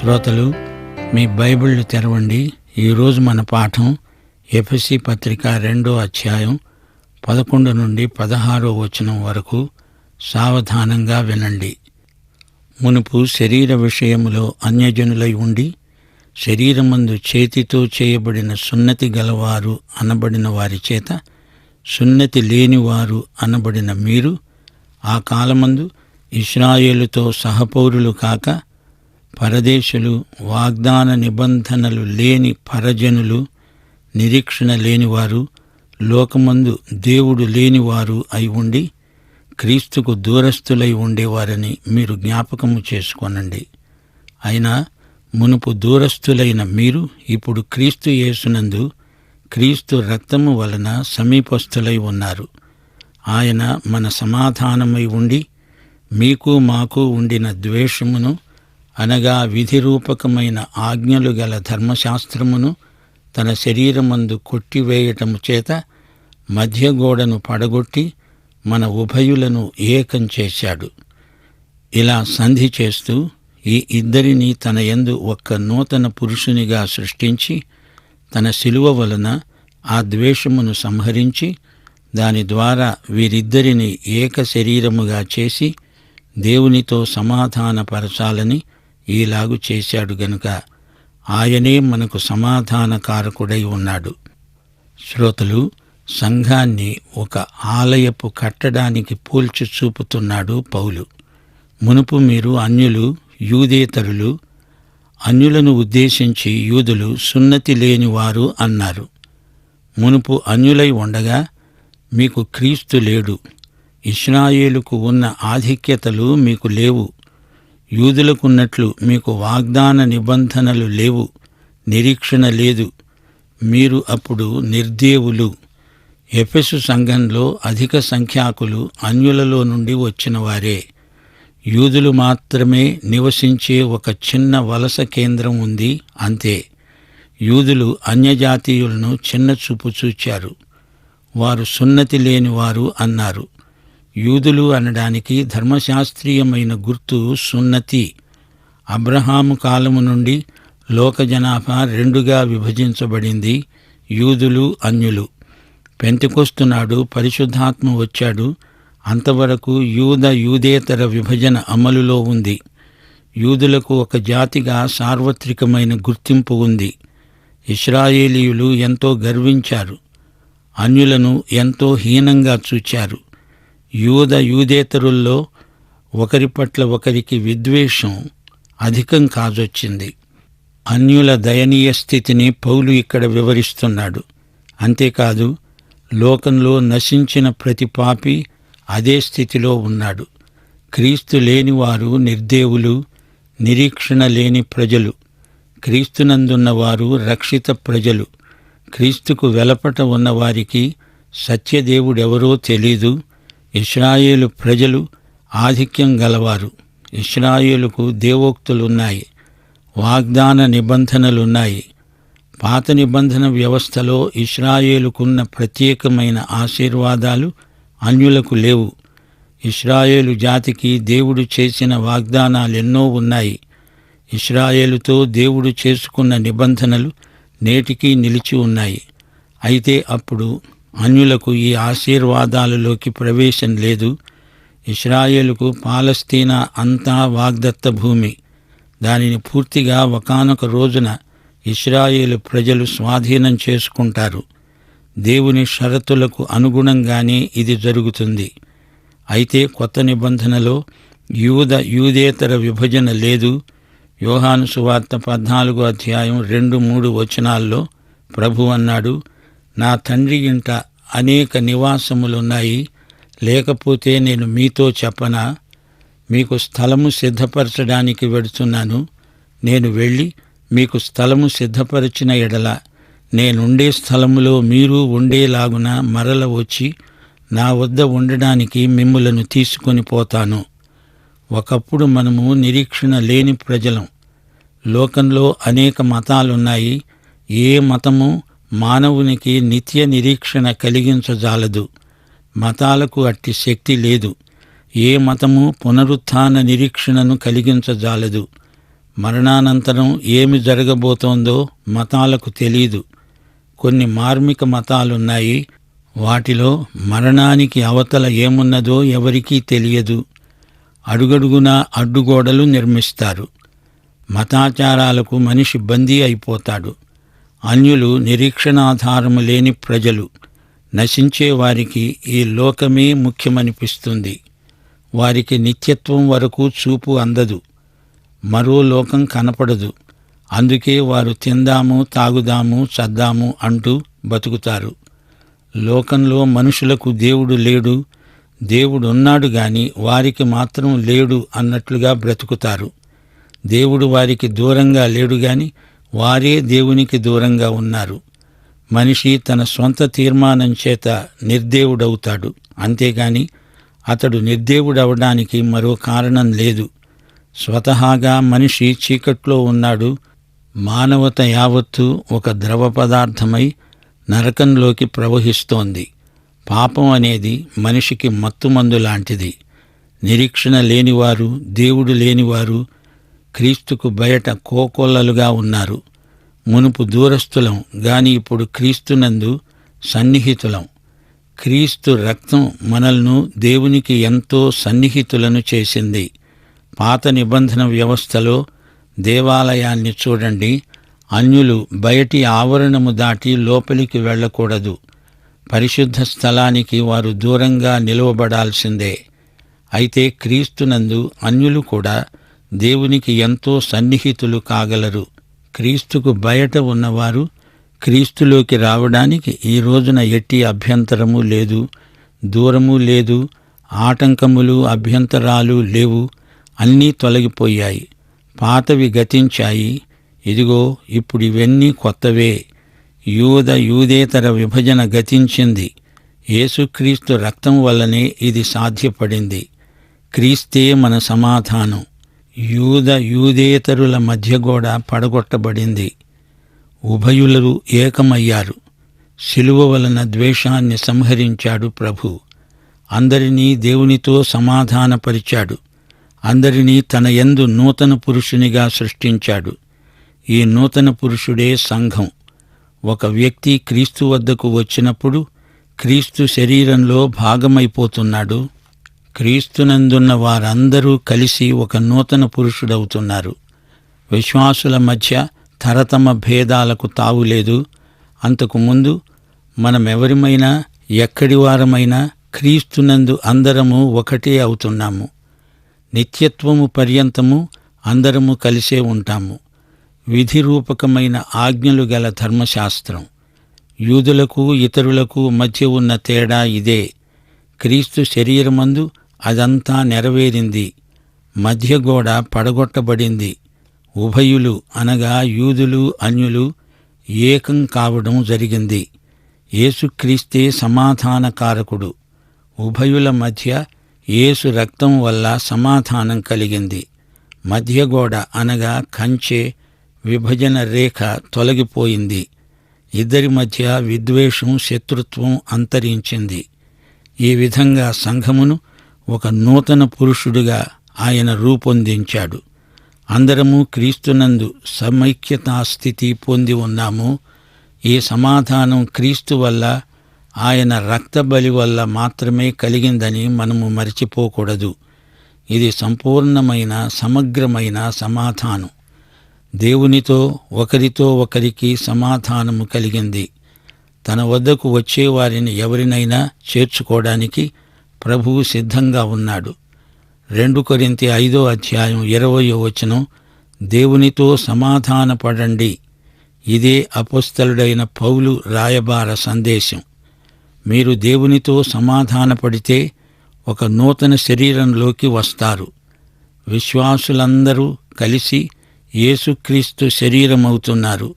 శ్రోతలు మీ బైబిళ్ళు తెరవండి. ఈరోజు మన పాఠం ఎఫ్ఎస్సి పత్రిక రెండో అధ్యాయం పదకొండు నుండి పదహారో వచనం వరకు సావధానంగా వినండి. మునుపు శరీర విషయములో అన్యజనులై ఉండి శరీరమందు చేతితో చేయబడిన సున్నతి గలవారు అనబడిన వారి చేత సున్నతి లేనివారు అనబడిన మీరు ఆ కాలమందు ఇస్రాయేలుతో సహపౌరులు కాక పరదేశులు వాగ్దాన నిబంధనలు లేని పరజనులు నిరీక్షణ లేనివారు లోకమందు దేవుడు లేనివారు అయి ఉండి క్రీస్తుకు దూరస్థులై ఉండేవారని మీరు జ్ఞాపకము చేసుకొనండి. అయినా మునుపు దూరస్థులైన మీరు ఇప్పుడు క్రీస్తు యేసునందు క్రీస్తు రక్తము వలన సమీపస్థులై ఉన్నారు. ఆయన మన సమాధానమై ఉండి మీకు మాకు ఉండిన ద్వేషమును అనగా విధిరూపకమైన ఆజ్ఞలు గల ధర్మశాస్త్రమును తన శరీరమందు కొట్టివేయటము చేత మధ్యగోడను పడగొట్టి మన ఉభయులను ఏకం చేశాడు. ఇలా సంధి చేస్తూ ఈ ఇద్దరిని తన యందు ఒక్క నూతన పురుషునిగా సృష్టించి తన శిలువ వలన ఆ ద్వేషమును సంహరించి దాని ద్వారా వీరిద్దరిని ఏక శరీరముగా చేసి దేవునితో సమాధానపరచాలని ఈలాగు చేశాడు గనుక ఆయనే మనకు సమాధానకారకుడై ఉన్నాడు. శ్రోతలు సంఘాన్ని ఒక ఆలయపు కట్టడానికి పోల్చి చూపుతున్నాడు పౌలు. మునుపు మీరు అన్యులు యూదేతరులు అన్యులను ఉద్దేశించి యూదులు సున్నతి లేనివారు అన్నారు. మునుపు అన్యులై ఉండగా మీకు క్రీస్తు లేడు. ఇస్రాయేలుకు ఉన్న ఆధిక్యతలు మీకు లేవు. యూదులకున్నట్లు మీకు వాగ్దాన నిబంధనలు లేవు నిరీక్షణ లేదు. మీరు అప్పుడు నిర్దేవులు ఎఫెసు సంఘంలో అధిక సంఖ్యాకులు అన్యులలో నుండి వచ్చినవారే. యూదులు మాత్రమే నివసించే ఒక చిన్న వలస కేంద్రం ఉంది అంతే. యూదులు అన్యజాతీయులను చిన్న చూపు చూచారు. వారు సున్నతి లేనివారు అన్నారు. యూదులు అనడానికి ధర్మశాస్త్రీయమైన గుర్తు సున్నతి. అబ్రహాము కాలము నుండి లోక జనాభా రెండుగా విభజించబడింది యూదులు అన్యులు. పెంతికొస్తున్నాడు పరిశుద్ధాత్మ వచ్చాడు. అంతవరకు యూద యూదేతర విభజన అమలులో ఉంది. యూదులకు ఒక జాతిగా సార్వత్రికమైన గుర్తింపు ఉంది. ఇస్రాయేలీయులు ఎంతో గర్వించారు. అన్యులను ఎంతో హీనంగా చూచారు. యూద యూదేతరుల్లో ఒకరి పట్ల ఒకరికి విద్వేషం అధికం కాజొచ్చింది. అన్యుల దయనీయ స్థితిని పౌలు ఇక్కడ వివరిస్తున్నాడు. అంతేకాదు లోకంలో నశించిన ప్రతి పాపి అదే స్థితిలో ఉన్నాడు. క్రీస్తు లేనివారు నిర్దేవులు నిరీక్షణ లేని ప్రజలు. క్రీస్తునందున్నవారు రక్షిత ప్రజలు. క్రీస్తుకు వెలపట ఉన్నవారికి సత్యదేవుడెవరో తెలీదు. ఇస్రాయేలు ప్రజలు ఆధిక్యం గలవారు. ఇస్రాయేలుకు దేవోక్తులున్నాయి. వాగ్దాన నిబంధనలున్నాయి. పాత నిబంధన వ్యవస్థలో ఇస్రాయేలుకున్న ప్రత్యేకమైన ఆశీర్వాదాలు అన్యులకు లేవు. ఇస్రాయేలు జాతికి దేవుడు చేసిన వాగ్దానాలెన్నో ఉన్నాయి. ఇస్రాయేలుతో దేవుడు చేసుకున్న నిబంధనలు నేటికీ నిలిచి ఉన్నాయి. అయితే అప్పుడు అన్యులకు ఈ ఆశీర్వాదాలలోకి ప్రవేశం లేదు. ఇస్రాయేలుకు పాలస్తీనా అంతా వాగ్దత్త భూమి. దానిని పూర్తిగా ఒకానొక రోజున ఇస్రాయేలు ప్రజలు స్వాధీనం చేసుకుంటారు. దేవుని షరతులకు అనుగుణంగానే ఇది జరుగుతుంది. అయితే కొత్త నిబంధనలో యూద యూదేతర విభజన లేదు. యోహాను సువార్త పద్నాలుగో అధ్యాయం రెండు మూడు వచనాల్లో ప్రభు అన్నాడు నా తండ్రి ఇంట అనేక నివాసములున్నాయి. లేకపోతే నేను మీతో చెప్పనా? మీకు స్థలము సిద్ధపరచడానికి వెడుతున్నాను. నేను వెళ్ళి మీకు స్థలము సిద్ధపరిచిన ఎడల నేనుండే స్థలములో మీరు ఉండేలాగున మరల వచ్చి నా వద్ద ఉండడానికి మిమ్ములను తీసుకొని పోతాను. ఒకప్పుడు మనము నిరీక్షణ లేని ప్రజలం. లోకంలో అనేక మతాలున్నాయి. ఏ మతము మానవునికి నిత్య నిరీక్షణ కలిగించజాలదు. మతాలకు అట్టి శక్తి లేదు. ఏ మతము పునరుత్థాన నిరీక్షణను కలిగించజాలదు. మరణానంతరం ఏమి జరగబోతోందో మతాలకు తెలీదు. కొన్ని మార్మిక మతాలున్నాయి. వాటిలో మరణానికి అవతల ఏమున్నదో ఎవరికీ తెలియదు. అడుగడుగునా అడ్డుగోడలు నిర్మిస్తారు. మతాచారాలకు మనిషి బందీ అయిపోతాడు. అన్యులు నిరీక్షణాధారము లేని ప్రజలు. నశించే వారికి ఈ లోకమే ముఖ్యమనిపిస్తుంది. వారికి నిత్యత్వం వరకు చూపు అందదు. మరో లోకం కనపడదు. అందుకే వారు తిందాము తాగుదాము చద్దాము అంటూ బతుకుతారు. లోకంలో మనుషులకు దేవుడు లేడు. దేవుడు ఉన్నాడు గాని వారికి మాత్రం లేడు అన్నట్లుగా బ్రతుకుతారు. దేవుడు వారికి దూరంగా లేడు గాని వారే దేవునికి దూరంగా ఉన్నారు. మనిషి తన స్వంత తీర్మానం చేత నిర్దేవుడవుతాడు. అంతేగాని అతడు నిర్దేవుడవడానికి మరో కారణం లేదు. స్వతహాగా మనిషి చీకట్లో ఉన్నాడు. మానవత యావత్తు ఒక ద్రవ పదార్థమై నరకంలోకి ప్రవహిస్తోంది. పాపం అనేది మనిషికి మత్తుమందు లాంటిది. నిరీక్షణ లేనివారు దేవుడు లేనివారు క్రీస్తుకు బయట కోకొల్లలుగా ఉన్నారు. మునుపు దూరస్థులం గాని ఇప్పుడు క్రీస్తునందు సన్నిహితులం. క్రీస్తు రక్తం మనల్ను దేవునికి ఎంతో సన్నిహితులను చేసింది. పాత నిబంధన వ్యవస్థలో దేవాలయాన్ని చూడండి. అన్యులు బయటి ఆవరణము దాటి లోపలికి వెళ్ళకూడదు. పరిశుద్ధ స్థలానికి వారు దూరంగా నిలువబడాల్సిందే. అయితే క్రీస్తునందు అన్యులు కూడా దేవునికి ఎంతో సన్నిహితులు కాగలరు. క్రీస్తుకు బయట ఉన్నవారు క్రీస్తులోకి రావడానికి ఈ రోజున ఎట్టి అభ్యంతరము లేదు. దూరము లేదు. ఆటంకములు అభ్యంతరాలు లేవు. అన్నీ తొలగిపోయాయి. పాతవి గతించాయి. ఇదిగో ఇప్పుడు ఇవన్నీ కొత్తవే. యూద యూదేతర విభజన గతించింది. యేసుక్రీస్తు రక్తం వల్లనే ఇది సాధ్యపడింది. క్రీస్తే మన సమాధానం. యూద యూదేతరుల మధ్య గోడ పడగొట్టబడింది. ఉభయులరు ఏకమయ్యారు. శిలువ వలన ద్వేషాన్ని సంహరించాడు ప్రభు. అందరినీ దేవునితో సమాధానపరిచాడు. అందరినీ తన యందు నూతన పురుషునిగా సృష్టించాడు. ఈ నూతన పురుషుడే సంఘం. ఒక వ్యక్తి క్రీస్తు వద్దకు వచ్చినప్పుడు క్రీస్తు శరీరంలో భాగమైపోతున్నాడు. క్రీస్తునందున్న వారందరూ కలిసి ఒక నూతన పురుషుడవుతున్నారు. విశ్వాసుల మధ్య తరతమ భేదాలకు తావులేదు అంతకు ముందు మనమెవరిమైనా ఎక్కడి వారమైనా క్రీస్తునందు అందరము ఒకటే అవుతున్నాము. నిత్యత్వము పర్యంతము అందరము కలిసే ఉంటాము. విధిరూపకమైన ఆజ్ఞలు గల ధర్మశాస్త్రం. యూదులకు ఇతరులకు మధ్య ఉన్న తేడా ఇదే. క్రీస్తు శరీరమందు అదంతా నెరవేరింది. మధ్య గోడ పడగొట్టబడింది. ఉభయులు అనగా యూదులు అన్యులు ఏకం కావడం జరిగింది. యేసుక్రీస్తే సమాధానకారకుడు. ఉభయుల మధ్య యేసు రక్తం వల్ల సమాధానం కలిగింది. మధ్య గోడ అనగా కంచె విభజన రేఖ తొలగిపోయింది. ఇద్దరి మధ్య విద్వేషం శత్రుత్వం అంతరించింది. ఈ విధంగా సంఘమును ఒక నూతన పురుషుడిగా ఆయన రూపొందించాడు. అందరము క్రీస్తునందు సమైక్యతా స్థితి పొంది ఉన్నాము. ఈ సమాధానం క్రీస్తు వల్ల ఆయన రక్తబలి వల్ల మాత్రమే కలిగిందని మనము మరిచిపోకూడదు. ఇది సంపూర్ణమైన సమగ్రమైన సమాధానం. దేవునితో ఒకరితో ఒకరికి సమాధానము కలిగింది. తన వద్దకు వచ్చేవారిని ఎవరినైనా చేర్చుకోవడానికి ప్రభువు సిద్ధంగా ఉన్నాడు. రెండు కొరింతి ఐదో అధ్యాయం ఇరవయో వచనం దేవునితో సమాధానపడండి. ఇదే అపుస్తలుడైన పౌలు రాయబార సందేశం. మీరు దేవునితో సమాధానపడితే ఒక నూతన శరీరంలోకి వస్తారు. విశ్వాసులందరూ కలిసి యేసుక్రీస్తు శరీరమవుతున్నారు.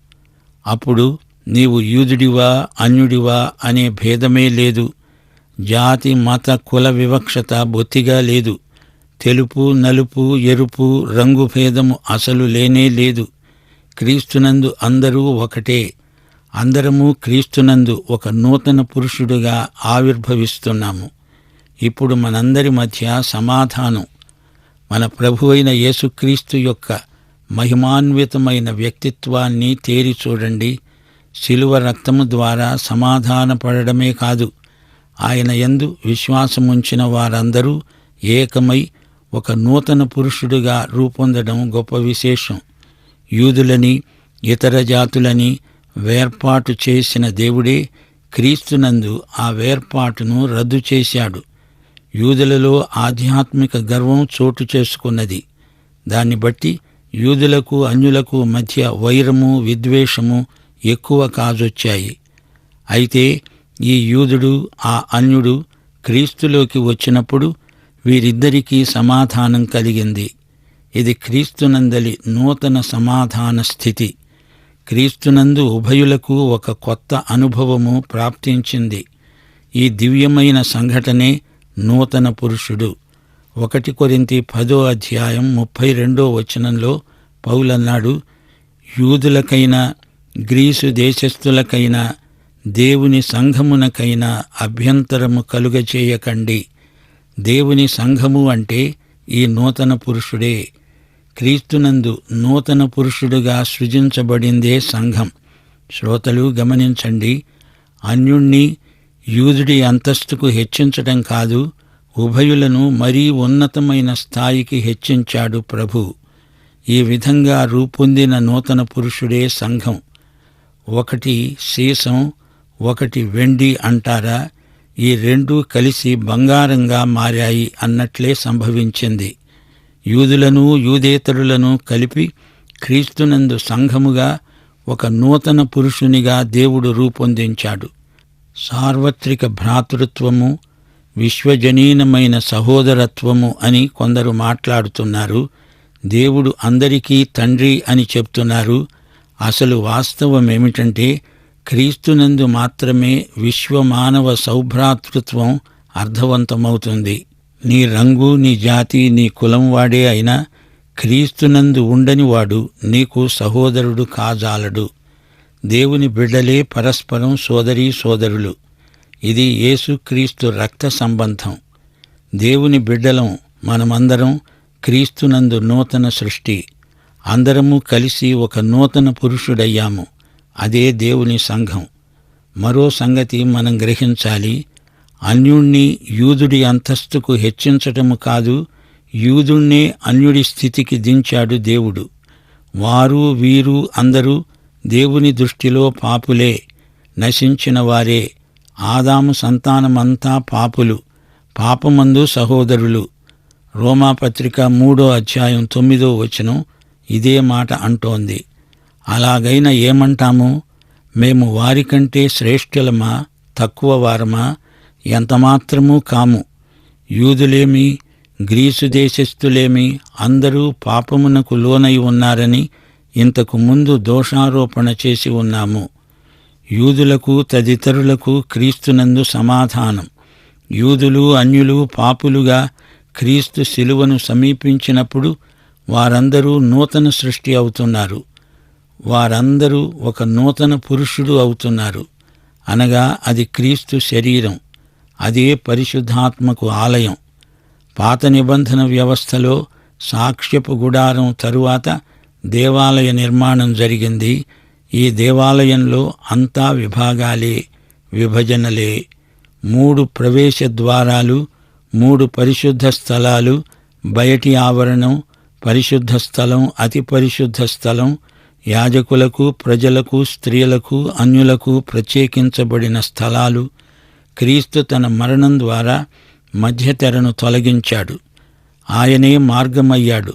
అప్పుడు నీవు యూదుడివా అన్యుడివా అనే భేదమే లేదు. జాతి మత కుల వివక్షత బొత్తిగా లేదు. తెలుపు నలుపు ఎరుపు రంగు భేదము అసలు లేనే లేదు. క్రీస్తునందు అందరూ ఒకటే. అందరము క్రీస్తునందు ఒక నూతన పురుషుడుగా ఆవిర్భవిస్తున్నాము. ఇప్పుడు మనందరి మధ్య సమాధానం. మన ప్రభు అయిన యేసుక్రీస్తు యొక్క మహిమాన్వితమైన వ్యక్తిత్వాన్ని తేరి చూడండి. శిలువ రక్తము ద్వారా సమాధానపడమే కాదు ఆయన యందు విశ్వాసముంచిన వారందరూ ఏకమై ఒక నూతన పురుషుడుగా రూపొందడం గొప్ప విశేషం. యూదులని ఇతర జాతులని వేర్పాటు చేసిన దేవుడే క్రీస్తునందు ఆ వేర్పాటును రద్దు చేశాడు. యూదులలో ఆధ్యాత్మిక గర్వం చోటు చేసుకున్నది. దాన్ని బట్టి యూదులకు అన్యులకు మధ్య వైరము విద్వేషము ఎక్కువ కాజొచ్చాయి. అయితే ఈ యూదుడు ఆ అన్యుడు క్రీస్తులోకి వచ్చినప్పుడు వీరిద్దరికీ సమాధానం కలిగింది. ఇది క్రీస్తునందలి నూతన సమాధాన స్థితి. క్రీస్తునందు ఉభయులకు ఒక కొత్త అనుభవము ప్రాప్తించింది. ఈ దివ్యమైన సంఘటనే నూతన పురుషుడు. ఒకటి కొరింతి పదో అధ్యాయం ముప్పై రెండో వచనంలో పౌలన్నాడు యూదులకైనా గ్రీసు దేశస్థులకైనా దేవుని సంఘమునకైనా అభ్యంతరము కలుగచేయకండి. దేవుని సంఘము అంటే ఈ నూతన పురుషుడే. క్రీస్తునందు నూతన పురుషుడుగా సృజించబడిందే సంఘం. శ్రోతలు గమనించండి అన్యుణ్ణి యూదుడి అంతస్తుకు హెచ్చించటం కాదు ఉభయులను మరీ ఉన్నతమైన స్థాయికి హెచ్చించాడు ప్రభు. ఈ విధంగా రూపొందిన నూతన పురుషుడే సంఘం. ఒకటి సీసం ఒకటి వెండి అంటారా? ఈ రెండూ కలిసి బంగారంగా మారాయి అన్నట్లే సంభవించింది. యూదులను యూదేతరులను కలిపి క్రీస్తునందు సంఘముగా ఒక నూతన పురుషునిగా దేవుడు రూపొందించాడు. సార్వత్రిక భ్రాతృత్వము విశ్వజనీనమైన సహోదరత్వము అని కొందరు మాట్లాడుతున్నారు. దేవుడు అందరికీ తండ్రి అని చెప్తున్నారు. అసలు వాస్తవం ఏమిటంటే క్రీస్తునందు మాత్రమే విశ్వమానవ సౌభ్రాతృత్వం అర్థవంతమవుతుంది. నీ రంగు నీ జాతి నీ కులం వాడే అయినా క్రీస్తునందు ఉండని వాడు నీకు సహోదరుడు కాజాలడు. దేవుని బిడ్డలే పరస్పరం సోదరీ సోదరులు. ఇది యేసుక్రీస్తు రక్త సంబంధం. దేవుని బిడ్డలం మనమందరం క్రీస్తునందు నూతన సృష్టి. అందరము కలిసి ఒక నూతన పురుషుడయ్యాము. అదే దేవుని సంఘం. మరో సంగతి మనం గ్రహించాలి. అన్యుణ్ణి యూదుడి అంతస్తుకు హెచ్చించటము కాదు యూదుణ్ణే అన్యుడి స్థితికి దించాడు దేవుడు. వారు వీరు అందరూ దేవుని దృష్టిలో పాపులే నశించిన వారే. ఆదాము సంతానమంతా పాపులు పాపమందు సహోదరులు. రోమాపత్రిక మూడో అధ్యాయం తొమ్మిదో వచనం ఇదే మాట అంటోంది. అలాగైనా ఏమంటాము? మేము వారికంటే శ్రేష్ఠులమా? తక్కువ వారమా? ఎంతమాత్రమూ కాము. యూదులేమి గ్రీసు దేశస్థులేమి అందరూ పాపమునకు లోనై ఉన్నారని ఇంతకు ముందు దోషారోపణ చేసి ఉన్నాము. యూదులకు తదితరులకు క్రీస్తునందు సమాధానం. యూదులు అన్యులు పాపులుగా క్రీస్తు శిలువను సమీపించినప్పుడు వారందరూ నూతన సృష్టి అవుతున్నారు. వారందరూ ఒక నూతన పురుషుడు అవుతున్నారు. అనగా అది క్రీస్తు శరీరం అదే పరిశుద్ధాత్మకు ఆలయం. పాత నిబంధన వ్యవస్థలో సాక్ష్యపు గుడారం తరువాత దేవాలయ నిర్మాణం జరిగింది. ఈ దేవాలయంలో అంతా విభాగాలే విభజనలే. మూడు ప్రవేశ ద్వారాలు మూడు పరిశుద్ధ స్థలాలు బయటి ఆవరణం పరిశుద్ధ స్థలం అతి పరిశుద్ధ స్థలం యాజకులకు ప్రజలకు స్త్రీలకు అన్యులకు ప్రత్యేకించబడిన స్థలాలు క్రీస్తు తన మరణం ద్వారా మధ్యతెరను తొలగించాడు. ఆయనే మార్గమయ్యాడు.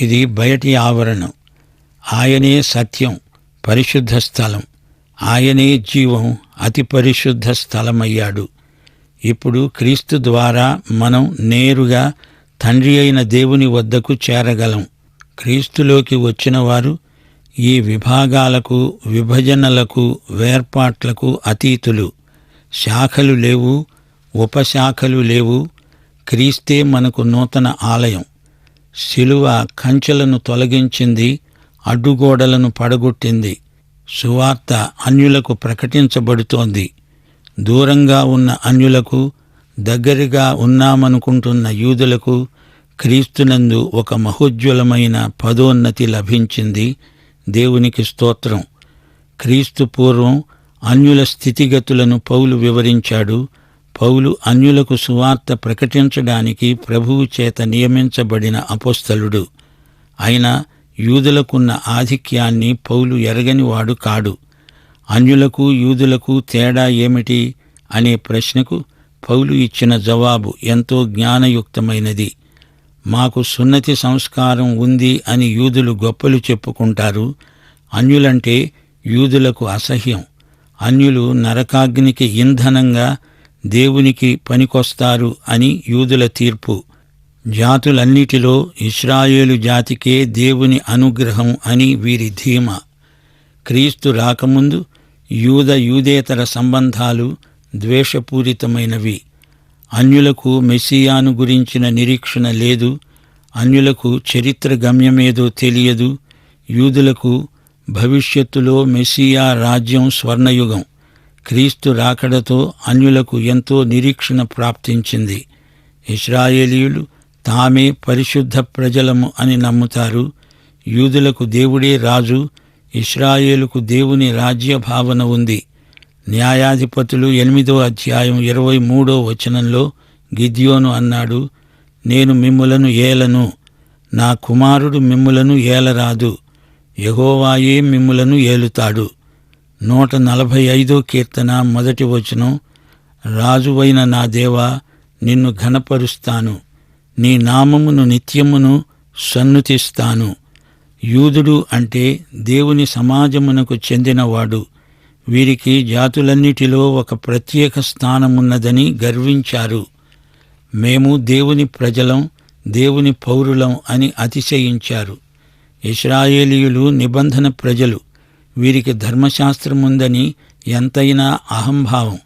ఇది బయటి ఆవరణం. ఆయనే సత్యం పరిశుద్ధ స్థలం. ఆయనే జీవం అతి పరిశుద్ధ స్థలమయ్యాడు. ఇప్పుడు క్రీస్తు ద్వారా మనం నేరుగా తండ్రి అయిన దేవుని వద్దకు చేరగలం. క్రీస్తులోకి వచ్చిన వారు ఈ విభాగాలకు విభజనలకు వేర్పాట్లకు అతీతులు. శాఖలు లేవు ఉపశాఖలు లేవు. క్రీస్తే మనకు నూతన ఆలయం. శిలువ కంచెలను తొలగించింది అడ్డుగోడలను పడగొట్టింది. సువార్త అన్యులకు ప్రకటించబడుతోంది. దూరంగా ఉన్న అన్యులకు దగ్గరగా ఉన్నామనుకుంటున్న యూదులకు క్రీస్తునందు ఒక మహోజ్వలమైన పదోన్నతి లభించింది. దేవునికి స్తోత్రం. క్రీస్తు పూర్వం అన్యుల స్థితిగతులను పౌలు వివరించాడు. పౌలు అన్యులకు సువార్త ప్రకటించడానికి ప్రభువు చేత నియమించబడిన అపోస్తలుడు. అయినా యూదులకున్న ఆధిక్యాన్ని పౌలు ఎరగనివాడు కాడు. అన్యులకు యూదులకు తేడా ఏమిటి? అనే ప్రశ్నకు పౌలు ఇచ్చిన జవాబు ఎంతో జ్ఞానయుక్తమైనది. మాకు సున్నతి సంస్కారం ఉంది అని యూదులు గొప్పలు చెప్పుకుంటారు. అన్యులంటే యూదులకు అసహ్యం. అన్యులు నరకాగ్నికి ఇంధనంగా దేవునికి పనికొస్తారు అని యూదుల తీర్పు. జాతులన్నిటిలో ఇస్రాయేలు జాతికే దేవుని అనుగ్రహం అని వీరి ధీమ. క్రీస్తు రాకముందు యూద యూదేతర సంబంధాలు ద్వేషపూరితమైనవి. అన్యులకు మెస్సియాను గురించిన నిరీక్షణ లేదు అన్యులకు చరిత్ర గమ్యమేదో తెలియదు యూదులకు భవిష్యత్తులో మెస్సియా రాజ్యం స్వర్ణయుగం క్రీస్తు రాకడతో అన్యులకు ఎంతో నిరీక్షణ ప్రాప్తించింది. ఇస్రాయేలీయులు తామే పరిశుద్ధ ప్రజలము అని నమ్ముతారు. యూదులకు దేవుడే రాజు ఇస్రాయేలుకు దేవుని రాజ్య భావన ఉంది. న్యాయాధిపతులు ఎనిమిదో అధ్యాయం ఇరవై మూడో వచనంలో గిద్యోను అన్నాడు నేను మిమ్ములను ఏలను. నా కుమారుడు మిమ్ములను ఏలరాదు. యహోవాయే మిమ్ములను ఏలుతాడు. నూట నలభై ఐదో కీర్తన మొదటి వచనం రాజువైన నా దేవా నిన్ను ఘనపరుస్తాను. నీ నామమును నిత్యమును సన్నుతిస్తాను. యూదుడు అంటే దేవుని సమాజమునకు చెందినవాడు. వీరికి జాతులన్నిటిలో ఒక ప్రత్యేక స్థానమున్నదని గర్వించారు. మేము దేవుని ప్రజలం దేవుని పౌరులం అని అతిశయించారు. ఇస్రాయేలీయులు నిబంధన ప్రజలు వీరికి ధర్మశాస్త్రముందని ఎంతైనా అహంభావం.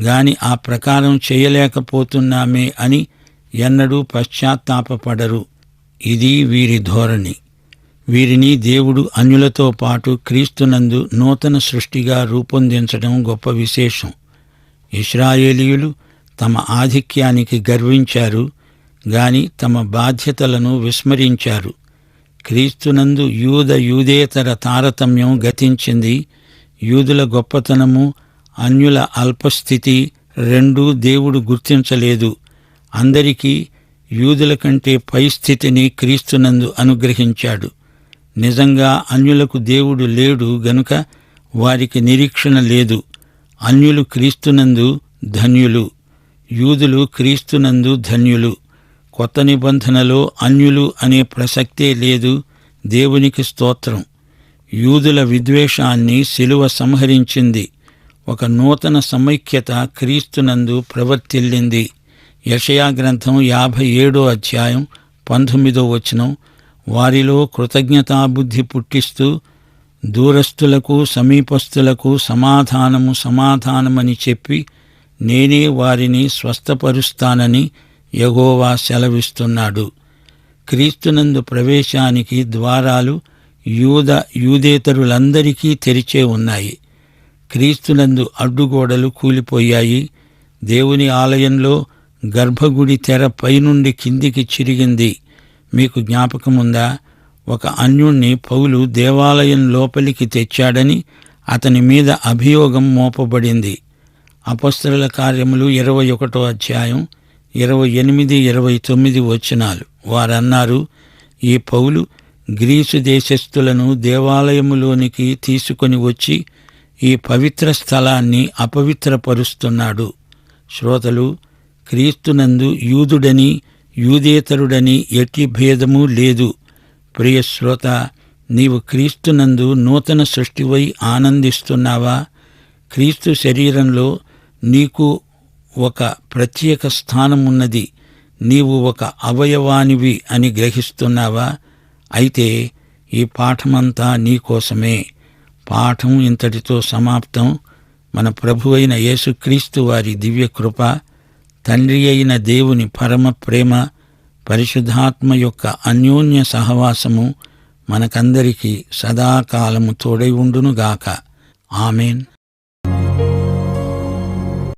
గాని ఆ ప్రకారం చేయలేకపోతున్నామే అని ఎన్నడూ పశ్చాత్తాపపడరు. ఇది వీరి ధోరణి. వీరిని దేవుడు అన్యులతో పాటు క్రీస్తునందు నూతన సృష్టిగా రూపొందించడం గొప్ప విశేషం. ఇస్రాయేలీయులు తమ ఆధిక్యానికి గర్వించారు గాని తమ బాధ్యతలను విస్మరించారు. క్రీస్తునందు యూద యూదేతర తారతమ్యం గతించింది. యూదుల గొప్పతనము అన్యుల అల్పస్థితి రెండూ దేవుడు గుర్తించలేదు. అందరికీ యూదుల కంటే పై స్థితిని క్రీస్తునందు అనుగ్రహించాడు. నిజంగా అన్యులకు దేవుడు లేడు గనుక వారికి నిరీక్షణ లేదు. అన్యులు క్రీస్తునందు ధన్యులు. యూదులు క్రీస్తునందు ధన్యులు. కొత్త నిబంధనలో అన్యులు అనే ప్రసక్తే లేదు దేవునికి స్తోత్రం. యూదుల విద్వేషాన్ని శిలువ సంహరించింది. ఒక నూతన సమైక్యత క్రీస్తునందు ప్రవర్తిల్లింది. యషయా గ్రంథం యాభై ఏడో అధ్యాయం పంతొమ్మిదో వచనం వారిలో కృతజ్ఞతాబుద్ధి పుట్టిస్తూ దూరస్థులకు సమీపస్థులకు సమాధానము సమాధానమని చెప్పి నేనే వారిని స్వస్థపరుస్తానని యగోవా సెలవిస్తున్నాడు. క్రీస్తునందు ప్రవేశానికి ద్వారాలు యూద యూదేతరులందరికీ తెరిచే ఉన్నాయి. క్రీస్తునందు అడ్డుగోడలు కూలిపోయాయి. దేవుని ఆలయంలో గర్భగుడి తెర పైనుండి కిందికి చిరిగింది. మీకు జ్ఞాపకముందా? ఒక అన్యుణ్ణి పౌలు దేవాలయం లోపలికి తెచ్చాడని అతని మీద అభియోగం మోపబడింది. అపస్తుల కార్యములు ఇరవై ఒకటో అధ్యాయం ఇరవై ఎనిమిది ఇరవై తొమ్మిది వచనాలు. వారన్నారు ఈ పౌలు గ్రీసు దేశస్థులను దేవాలయములోనికి తీసుకొని వచ్చి ఈ పవిత్ర స్థలాన్ని అపవిత్రపరుస్తున్నాడు. శ్రోతలు క్రీస్తునందు యూదుడని యూదేతరుడని ఎట్టి భేదము లేదు. ప్రియ శ్రోత నీవు క్రీస్తునందు నూతన సృష్టివై ఆనందిస్తున్నావా? క్రీస్తు శరీరంలో నీకు ఒక ప్రత్యేక స్థానం ఉన్నది నీవు ఒక అవయవానివి అని గ్రహిస్తున్నావా? అయితే ఈ పాఠమంతా నీకోసమే పాఠం ఇంతటితో సమాప్తం. మన ప్రభు అయిన యేసుక్రీస్తు వారి దివ్యకృప తండ్రి అయిన దేవుని పరమ ప్రేమ పరిశుద్ధాత్మ యొక్క అన్యోన్య సహవాసము మనకందరికీ సదాకాలము తోడై ఉండునుగాక. ఆమెన్.